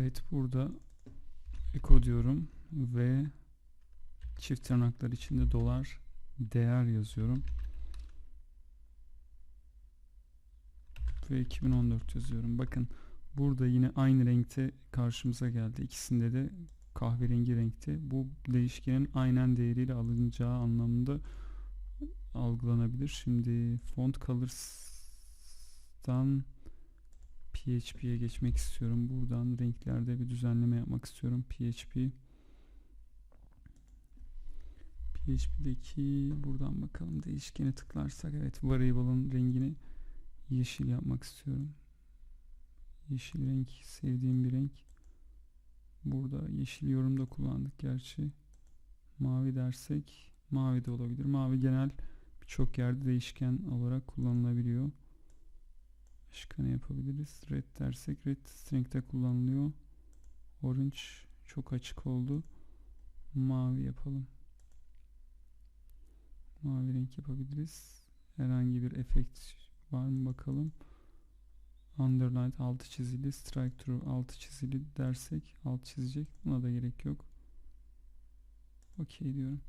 Evet burada echo diyorum ve çift tırnaklar içinde dolar değer yazıyorum. Ve 2014 yazıyorum. Bakın burada yine aynı renkte karşımıza geldi. İkisinde de kahverengi renkte. Bu değişkenin aynen değeriyle alınacağı anlamında algılanabilir. Şimdi font colors'tan PHP'ye geçmek istiyorum. Buradan renklerde bir düzenleme yapmak istiyorum. PHP PHP'deki buradan bakalım değişkene tıklarsak evet variable'ın rengini yeşil yapmak istiyorum. Yeşil renk sevdiğim bir renk. Burada yeşil yorumda kullandık gerçi. Mavi dersek mavi de olabilir. Mavi genel birçok yerde değişken olarak kullanılabiliyor. Başka ne yapabiliriz? Red dersek red string'de kullanılıyor. Orange çok açık oldu. Mavi yapalım. Mavi renk yapabiliriz. Herhangi bir efekt var mı bakalım. Underline altı çizili, strike through altı çizili dersek alt çizecek. Buna da gerek yok. Okey diyorum.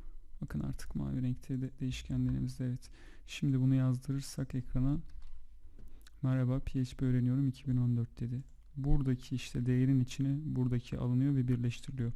Bakın artık mavi renkte de değişkenlerimizde evet. Şimdi bunu yazdırırsak ekrana Merhaba PHP öğreniyorum 2014 dedi. Buradaki işte değerin içine buradaki alınıyor ve birleştiriliyor.